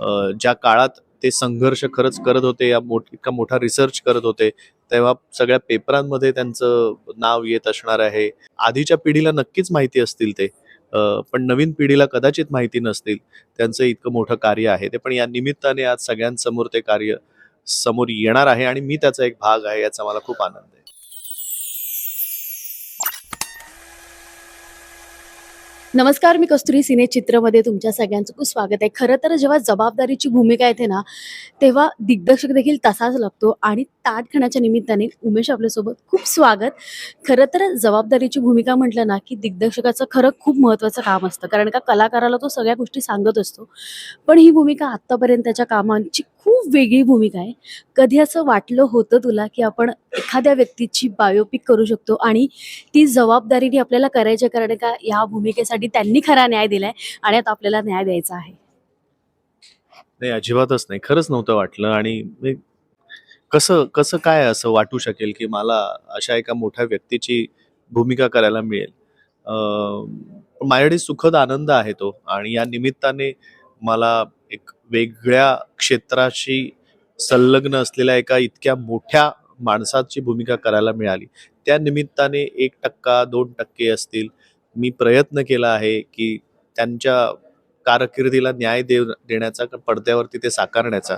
ज्या काळात ते संघर्ष खरंच करत होते या मोठ इतका मोठा रिसर्च करत होते तेव्हा सगळ्या पेपरांमध्ये त्यांचं नाव येत असणार आहे. आधीच्या पिढीला नक्कीच माहिती असतील ते पण नवीन पिढीला कदाचित माहिती नसतील. त्यांचं इतकं मोठं कार्य आहे ते पण या निमित्ताने आज सगळ्यांसमोर ते कार्य समोर येणार आहे आणि मी त्याचा एक भाग आहे याचा मला खूप आनंद आहे. नमस्कार मी कस्तुरी सिने चित्रमध्ये तुमच्या सगळ्यांचं खूप स्वागत आहे. खरं तर जेव्हा जबाबदारीची भूमिका येते ना तेव्हा दिग्दर्शक देखील तसाच लागतो आणि ताट खाण्याच्या निमित्ताने उमेश आपल्यासोबत खूप स्वागत. खरं तर जबाबदारीची भूमिका म्हटलं ना की दिग्दर्शकाचं खरं खूप महत्त्वाचं काम असतं. कारण का कलाकाराला तो सगळ्या गोष्टी सांगत असतो. पण ही भूमिका आत्तापर्यंतच्या कामांची खूप वेगळी भूमिका आहे. कधी असं वाटलं होतं तुला की आपण एखाद्या व्यक्तीची बायोपिक करू शकतो आणि ती जबाबदारीने आपल्याला करायची आहे, कारण का या भूमिकेसाठी त्यांनी खरा न्याय दिलाय आणि आता आपल्याला न्याय द्यायचा आहे. नाही अजिबातच नाही. खरंच नव्हतं वाटलं आणि मी कसं कसं काय असं वाटू शकेल की मला अशा एका मोठ्या व्यक्तीची भूमिका करायला मिळेल? अं, माझ्याकडे सुखद आनंद आहे तो आणि या निमित्ताने मला वेगळ्या क्षेत्राशी संलग्न असलेल्या एका इतक्या मोठ्या माणसाची भूमिका करायला मिळाली. त्या निमित्ताने एक टक्का दोन टक्के असतील. मी प्रयत्न केला आहे की त्यांच्या कारकिर्दीला न्याय देव देण्याचा पडद्यावरती ते साकारण्याचा.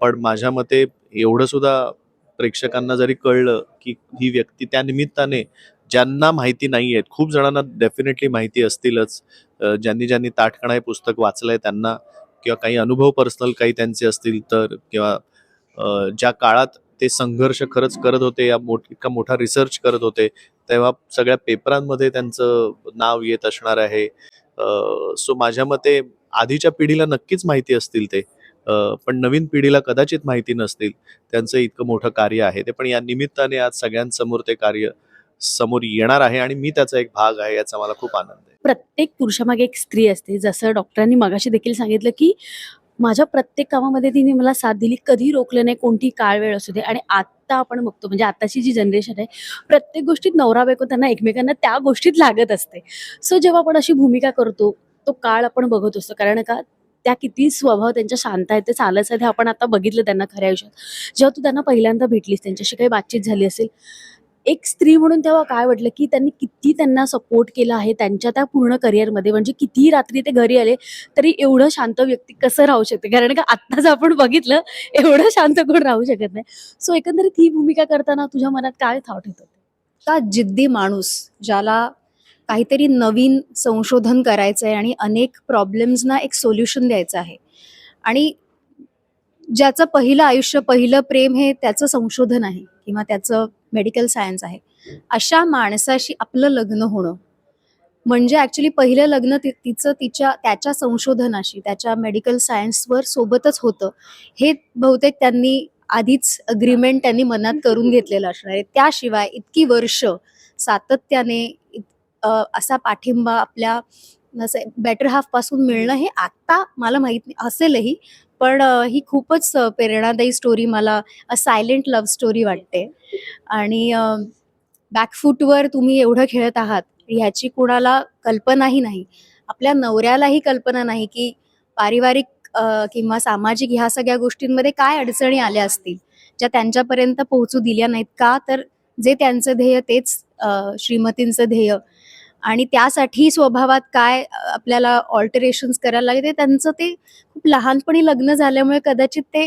पण माझ्या मते एवढं सुद्धा प्रेक्षकांना जरी कळलं की ही व्यक्ती त्या निमित्ताने ज्यांना माहिती नाही आहेत खूप जणांना डेफिनेटली माहिती असतीलच. ज्यांनी ज्यांनी ताटकणा हे पुस्तक वाचलंय त्यांना किंवा काही अनुभव पर्सनल काही त्यांचे असतील तर किंवा ज्या काळात ते संघर्ष खरंच करत होते या मोठ इतका मोठा रिसर्च करत होते तेव्हा सगळ्या पेपरांमध्ये त्यांचं नाव येत असणार आहे. सो माझ्या मते आधीच्या पिढीला नक्कीच माहिती असतील ते. पण नवीन पिढीला कदाचित माहिती नसतील. त्यांचं इतकं मोठं कार्य आहे ते. पण या निमित्ताने आज सगळ्यांसमोर ते कार्य समोर येणार आहे आणि मी त्याचा एक भाग आहे याचा मला खूप आनंद आहे. प्रत्येक पुरुषामागे एक स्त्री असते. जसं डॉक्टरांनी मगाशी देखील सांगितलं की माझ्या प्रत्येक कामामध्ये तिने मला साथ दिली. कधी रोखलं नाही कोणती काळ वेळ असू दे. आणि आता आपण बघतो म्हणजे आताची जी जनरेशन आहे प्रत्येक गोष्टीत नवरा बायको त्यांना एकमेकांना त्या गोष्टीत लागत असते. सो जेव्हा आपण अशी भूमिका करतो तो काळ आपण बघत असतो. कारण का त्या किती स्वभाव त्यांच्या शांत आहेत ते चालत आहेत हे आपण आता बघितलं त्यांना खऱ्या आयुष्यात. जेव्हा तू त्यांना पहिल्यांदा भेटलीस त्यांच्याशी काही बातचीत झाली असेल एक स्त्री म्हणून तेव्हा काय वाटलं की त्यांनी किती त्यांना सपोर्ट केला आहे त्यांच्या त्या पूर्ण करिअरमध्ये म्हणजे कितीही रात्री ते घरी आले तरी एवढं शांत व्यक्ती कसं राहू शकते? कारण का आत्ताच आपण बघितलं एवढं शांत कोण राहू शकत नाही. सो एकंदरीत ही भूमिका करताना तुझ्या मनात काय थाट होतं? का जिद्दी माणूस ज्याला काहीतरी नवीन संशोधन करायचं आहे आणि अनेक प्रॉब्लेम्सना एक सोल्युशन द्यायचं आहे? आणि ज्याचं पहिलं आयुष्य पहिलं प्रेम हे त्याचं संशोधन आहे? किंवा त्याचं मेडिकल सायन्स आहे. अशा माणसाशी आपलं लग्न होणं म्हणजे ॲक्च्युली पहिलं लग्न ति तिचं तिच्या त्याच्या संशोधनाशी त्याच्या मेडिकल सायन्सवर सोबतच होतं. हे बहुतेक त्यांनी आधीच अग्रीमेंट त्यांनी मनात करून घेतलेलं असणार आहे. त्याशिवाय इतकी वर्ष सातत्याने असा पाठिंबा आपल्या बेटर हाफपासून मिळणं हे आता मला माहीत नाही असेलही पण ही खूपच प्रेरणादायी स्टोरी मला सायलेंट लव्ह स्टोरी वाटते. आणि बॅकफूटवर तुम्ही एवढं खेळत आहात ह्याची कुणाला कल्पनाही नाही. आपल्या नवऱ्यालाही कल्पना नाही की पारिवारिक किंवा सामाजिक ह्या सगळ्या गोष्टींमध्ये काय अडचणी आल्या असतील ज्या त्यांच्यापर्यंत पोहोचू दिल्या नाहीत का? तर जे त्यांचं ध्येय तेच श्रीमतींचं ध्येय. आणि त्यासाठी स्वभावात काय आपल्याला ऑल्टरेशन्स करायला लागते ते त्यांचं ते खूप लहानपणी लग्न झाल्यामुळे कदाचित ते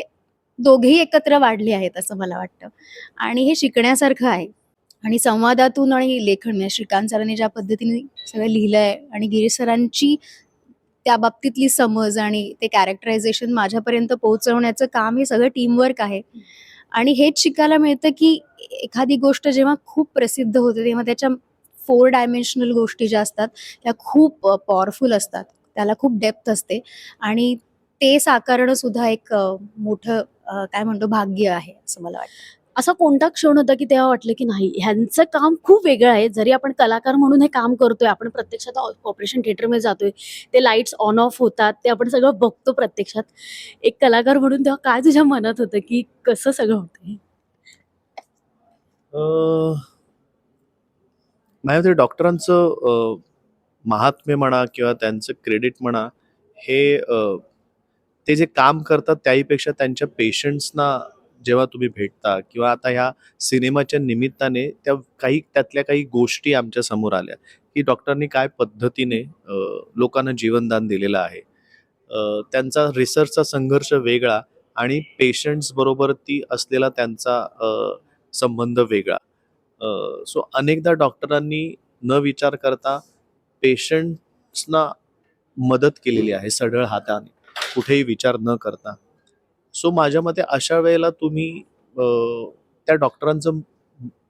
दोघेही एकत्र वाढले आहेत असं मला वाटतं. आणि हे शिकण्यासारखं आहे. आणि संवादातून आणि लेखन म्हणजे श्रीकांत सरांनी ज्या पद्धतीने सगळं लिहिलं आहे आणि गिरीश सरांची त्या बाबतीतली समज आणि ते कॅरेक्टरायझेशन माझ्यापर्यंत पोहोचवण्याचं काम हे सगळं टीमवर्क आहे. आणि हेच शिकायला मिळतं की एखादी गोष्ट जेव्हा खूप प्रसिद्ध होते तेव्हा त्याच्या फोर डायमेन्शनल गोष्टी ज्या असतात त्या खूप पॉवरफुल असतात. त्याला खूप डेप्थ असते. आणि ते साकारणं सुद्धा एक मोठं काय म्हणतो भाग्य आहे असं मला वाटतं. असा कोणता क्षण होता की तेव्हा वाटलं की नाही ह्यांचं काम खूप वेगळं आहे. जरी आपण कलाकार म्हणून हे काम करतोय आपण प्रत्यक्षात ऑपरेशन थिएटरमध्ये जातोय ते लाईट्स ऑन ऑफ होतात ते आपण सगळं बघतो प्रत्यक्षात. एक कलाकार म्हणून तेव्हा काय तुझ्या मनात होतं की कसं सगळं होतं अ, माझ्या डॉक्टरांचं अ, महात्म्य म्हणा किंवा त्यांचं क्रेडिट म्हणा हे अ, ते जे काम करतात त्याहीपेक्षा त्यांच्या पेशंट्सना जेव्हा तुम्ही भेटता किंवा आता ह्या सिनेमाच्या निमित्ताने त्या काही त्यातल्या काही गोष्टी आमच्यासमोर आल्या की डॉक्टरांनी काय पद्धतीने अ, लोकांना जीवनदान दिलेलं आहे. अ, त्यांचा रिसर्चचा संघर्ष वेगळा आणि पेशंट्स बरोबर ती असलेला त्यांचा अ, संबंध वेगळा. सो अनेकदा डॉक्टरांनी न विचार करता पेशंट्सना मदत केलेली आहे सढळ हाताने. कुठेही विचार न करता. सो माझ्या मते अशा वेळेला तुम्ही त्या डॉक्टरांचं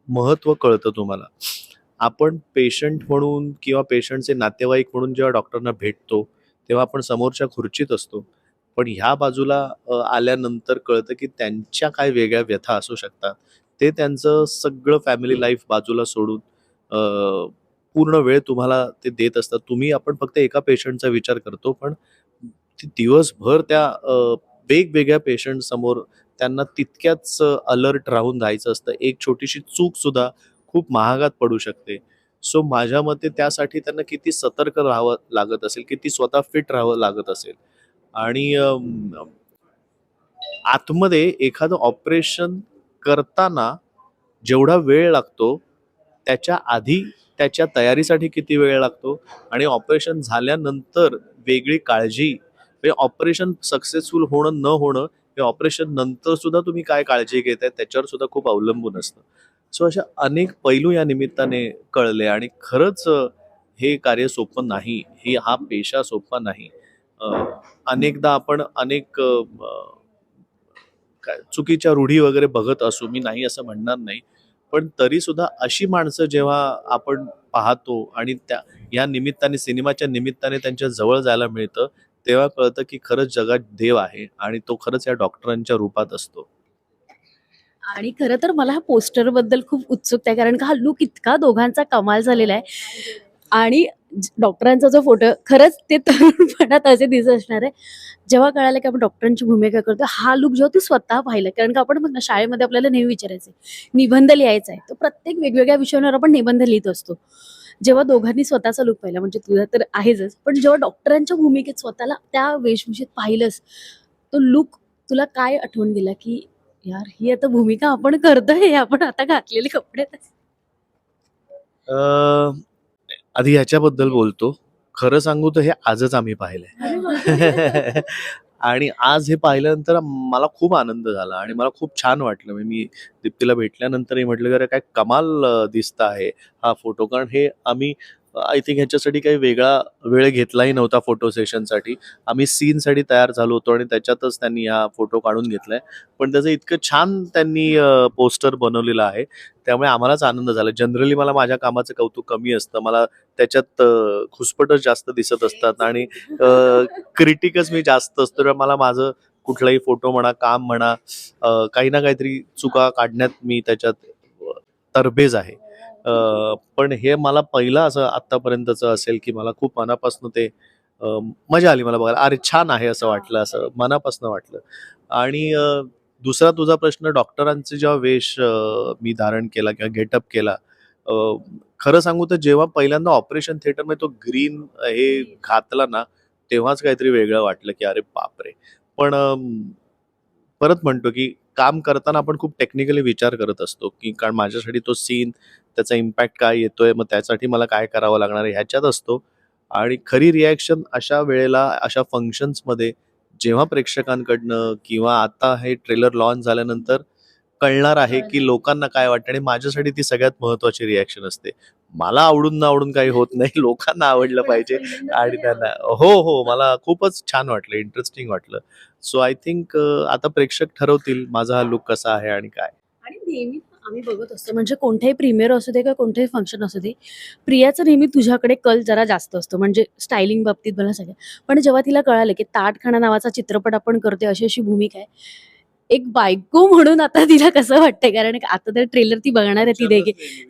महत्त्व कळतं तुम्हाला. आपण पेशंट म्हणून किंवा पेशंटचे नातेवाईक म्हणून जेव्हा डॉक्टरना भेटतो तेव्हा आपण समोरच्या खुर्चीत असतो. पण ह्या बाजूला आल्यानंतर कळतं की त्यांच्या काय वेगळ्या व्यथा असू शकतात. ते त्यांचं सगळं फॅमिली लाईफ बाजूला सोडून पूर्ण वेळ तुम्हाला ते देत असतात. तुम्ही आपण फक्त एका पेशंटचा विचार करतो पण दिवसभर त्या वेगवेगळ्या पेशंट समोर त्यांना तितक्याच अलर्ट राहून राहायचं असतं. एक छोटीशी चूक सुद्धा खूप महागात पडू शकते. सो माझ्या मते त्यासाठी त्यांना किती सतर्क राहावं लागत असेल किती स्वतः फिट राहावं लागत असेल. आणि आतमध्ये एखादं ऑपरेशन करताना जेवढा वेळ लागतो त्याच्या आधी त्याच्या तयारीसाठी किती वेळ लागतो आणि ऑपरेशन झाल्यानंतर वेगळी काळजी. म्हणजे ऑपरेशन सक्सेसफुल होणं न होणं हे ऑपरेशन नंतर सुद्धा तुम्ही काय काळजी घेताय त्याच्यावर सुद्धा खूप अवलंबून असतं. सो अशा अनेक पैलू या निमित्ताने कळले आणि खरंच हे कार्य सोपं नाही. हे हा पेशा सोपा नाही. अनेकदा आपण अनेक चुकीच्या रूढी वगैरे बघत असू मी नाही असं म्हणणार नाही. पण तरी सुद्धा अशी माणसं जेव्हा आपण पाहतो आणि त्या या निमित्ताने सिनेमाच्या निमित्ताने त्यांच्या जवळ जायला मिळतं तेव्हा कळतं की खरंच जगात देव आहे आणि तो खरंच या डॉक्टरांच्या रूपात असतो. आणि खरं तर मला ह्या पोस्टरबद्दल खूप उत्सुकता आहे कारण का हा लुक इतका दोघांचा कमाल झालेला आहे. आणि डॉक्टरांचा जो फोटो खरंच ते तरुणपणात असे दिसत असणार आहे. जेव्हा कळालं की आपण डॉक्टरांची भूमिका करतो हा लुक जेव्हा तू स्वतः पाहिलं कारण का आपण बघ ना शाळेमध्ये आपल्याला नेहमी विचारायचे निबंध लिहायचा आहे. तर प्रत्येक वेगवेगळ्या विषयांवर आपण निबंध लिहित असतो. जेव्हा दोघांनी स्वतःचा लुक पाहिला म्हणजे तुझा तर आहेच पण जेव्हा डॉक्टरांच्या भूमिकेत स्वतःला त्या वेशभूषेत पाहिलंस तो लुक तुला काय आठवण गेला की यार ही आता भूमिका आपण करतोय आपण आता घातलेले कपडे. आधी ह्याच्याबद्दल बोलतो. खरं सांगू तर हे आजच आम्ही पाहिलंय. आणि आज हे पाहिल्यानंतर मला खूप आनंद झाला आणि मला खूप छान वाटलं. म्हणजे मी दीप्तीला भेटल्यानंतरही म्हटलं की अरे काय कमाल दिसत आहे हा फोटो. कारण हे आम्ही आय थिंक ह्याच्यासाठी काही वेगळा वेळ घेतलाही नव्हता फोटो सेशनसाठी. आम्ही सीनसाठी तयार झालो होतो आणि त्याच्यातच त्यांनी हा फोटो काढून घेतलाय. पण त्याचं इतकं छान त्यांनी पोस्टर बनवलेलं आहे. त्यामुळे आम्हालाच आनंद झाला. जनरली मला माझ्या कामाचं कौतुक कमी असतं. मला त्याच्यात खुसपटच जास्त दिसत असतात आणि क्रिटिकच मी जास्त असतो. मला माझं कुठलाही फोटो म्हणा काम म्हणा काही ना काहीतरी चुका काढण्यात मी त्याच्यात तरबेज आहे. पण हे मला पहिलं असं आत्तापर्यंतचं असेल की मला खूप मनापासून ते मजा आली मला बघायला. अरे छान आहे असं वाटलं असं मनापासून वाटलं. आणि दुसरा तुझा प्रश्न डॉक्टरांचे जेव्हा वेश मी धारण केला किंवा गेटअप केला खरं सांगू तर जेव्हा पहिल्यांदा ऑपरेशन थिएटरमध्ये तो ग्रीन हे घातला ना तेव्हाच काहीतरी वेगळं वाटलं की अरे बापरे. पण परत म्हणतो की काम करताना आपण खूप टेक्निकली विचार करत असतो की कारण माझ्यासाठी तो सीन त्याचा इम्पॅक्ट काय येतोय मग त्यासाठी मला काय करावं लागणार आहे ह्याच्यात असतो. आणि खरी रिॲक्शन अशा वेळेला अशा फंक्शन्समध्ये जेव्हा प्रेक्षकांकडनं किंवा आता हे ट्रेलर लॉन्च झाल्यानंतर कळणार आहे की लोकांना काय वाटतं आणि माझ्यासाठी ती सगळ्यात महत्वाची रिॲक्शन असते. मला आवडून ना आवडून काही होत नाही लोकांना आवडलं पाहिजे आणि त्यांना हो हो मला खूपच छान वाटलं इंटरेस्टिंग वाटलं. सो आय थिंक आता प्रेक्षक ठरवतील माझा हा लुक कसा आहे आणि काय. आणि नेहमी आम्ही बघत असतो म्हणजे कोणत्याही प्रीमियर असू दे किंवा कोणतेही फंक्शन असू दे प्रियाचं नेहमी तुझ्याकडे कल जरा जास्त असतो म्हणजे स्टायलिंग बाबतीत मला सगळं पण जेव्हा तिला कळालं की ताटखाना नावाचा चित्रपट आपण करतोय अशी अशी भूमिका आहे एक बायको म्हणून आता तिला कसं वाटतंय? कारण आता तर ट्रेलर ती बघणार आहे ती देखील.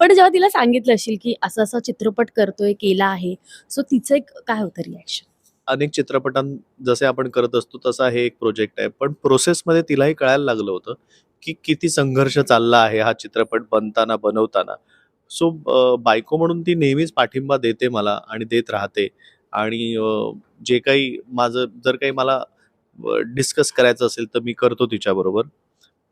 पण जेव्हा तिला सांगितलं असेल की असं असं चित्रपट करतोय केला आहे सो तिचं एक काय होतं रिॲक्शन अनेक चित्रपटां जसे आपण करत असतो तसा हे एक प्रोजेक्ट आहे. पण प्रोसेसमध्ये तिलाही कळायला लागलं होतं की किती संघर्ष चालला आहे हा चित्रपट बनताना बनवताना. सो बायको म्हणून ती नेहमीच पाठिंबा देते मला आणि देत राहते. आणि जे काही माझं जर काही मला डिस्कस करायचं असेल तर मी करतो तिच्याबरोबर.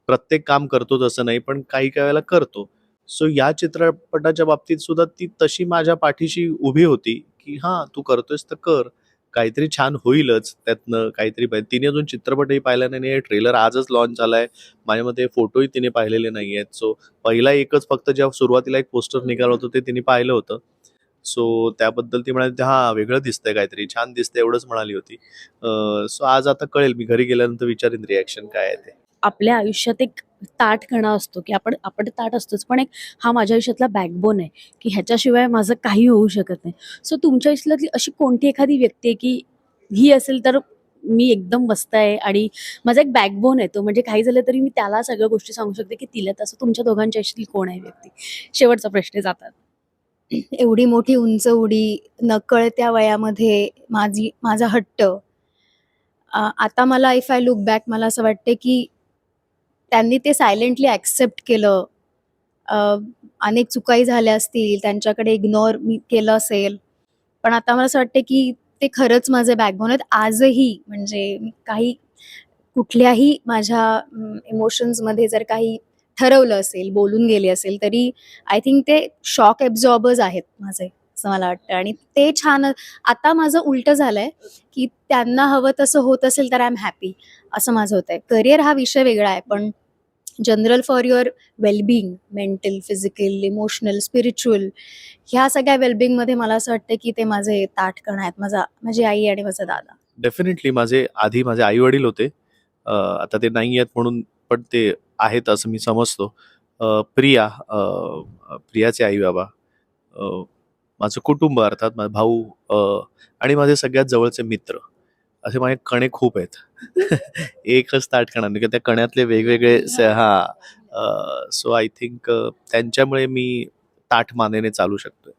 प्रत्येक काम करतो तसं नाही पण काही काही वेळेला करतो. सो या चित्रपटाच्या बाबतीत सुद्धा ती तशी माझ्या पाठीशी उभी होती की हां तू करतोयस तर कर. काहीतरी छान होईलच त्यातनं काहीतरी पाहिजे. तिने अजून चित्रपटही पाहिला नाही ट्रेलर आजच लॉन्च झालाय. माझ्या मते फोटोही तिने पाहिलेले नाही आहेत. सो पहिला एकच फक्त जेव्हा सुरुवातीला एक पोस्टर निघालं होतं ते तिने पाहिलं होतं. सो त्याबद्दल ती म्हणाली हा वेगळं दिसतंय काहीतरी. छान दिसतंय एवढंच म्हणाली होती. सो आज आता कळेल. मी घरी गेल्यानंतर विचारेन रिॲक्शन काय आहे ते. आपल्या आयुष्यात एक ताटकणा असतो की आपण आपण ताट असतोच. पण एक हा माझ्या आयुष्यातला बॅकबोन आहे की ह्याच्याशिवाय माझं काही होऊ शकत नाही. सो तुमच्या आयुष्यातली अशी कोणती एखादी व्यक्ती आहे की ही असेल तर मी एकदम मस्त आहे आणि माझा एक बॅकबोन आहे तो. म्हणजे काही झालं तरी मी त्याला सगळ्या गोष्टी सांगू शकते की तिला तसं तुमच्या दोघांच्या आयुष्यातली कोण आहे व्यक्ती? शेवटचा प्रश्न जातात. एवढी मोठी उंच उडी नकळत्या वयामध्ये माझी माझा हट्ट. आता मला इफ आय लुक बॅक मला असं वाटते की त्यांनी ते सायलेंटली ॲक्सेप्ट केलं. अनेक चुकाही झाल्या असतील त्यांच्याकडे इग्नोर मी केलं असेल. पण आता मला असं वाटते की ते खरंच माझे बॅकबोन आहेत. आजही म्हणजे मी काही कुठल्याही माझ्या इमोशन्समध्ये जर काही ठरवलं असेल बोलून गेले असेल तरी आय थिंक ते शॉक ॲब्झॉर्बर्स आहेत माझे. असं मला वाटतं. आणि ते छान आता माझं उलटं झालंय की त्यांना हवं तसं होत असेल तर आय एम हॅपी असं माझं होतं आहे करिअर हा विषय वेगळा आहे पण general for your wellbeing mental physical emotional spiritual ह्या सगळ्या वेलबिंगमध्ये मला असं वाटतं की ते माझे ताटकण आहेत. माझा माझी आई आणि माझा दादा. डेफिनेटली माझे आधी माझे आई वडील होते आता ते नाही आहेत म्हणून पण ते आहेत असं मी समजतो. प्रिया प्रियाचे आई बाबा माझं कुटुंब अर्थात माझा भाऊ आणि माझे सगळ्यात जवळचे मित्र. असे माझे कणे खूप आहेत. एकच ताट कणा का त्या कण्यातले वेगवेगळे स- हा सो आय थिंक त्यांच्यामुळे मी ताठ मानेने चालू शकतोय.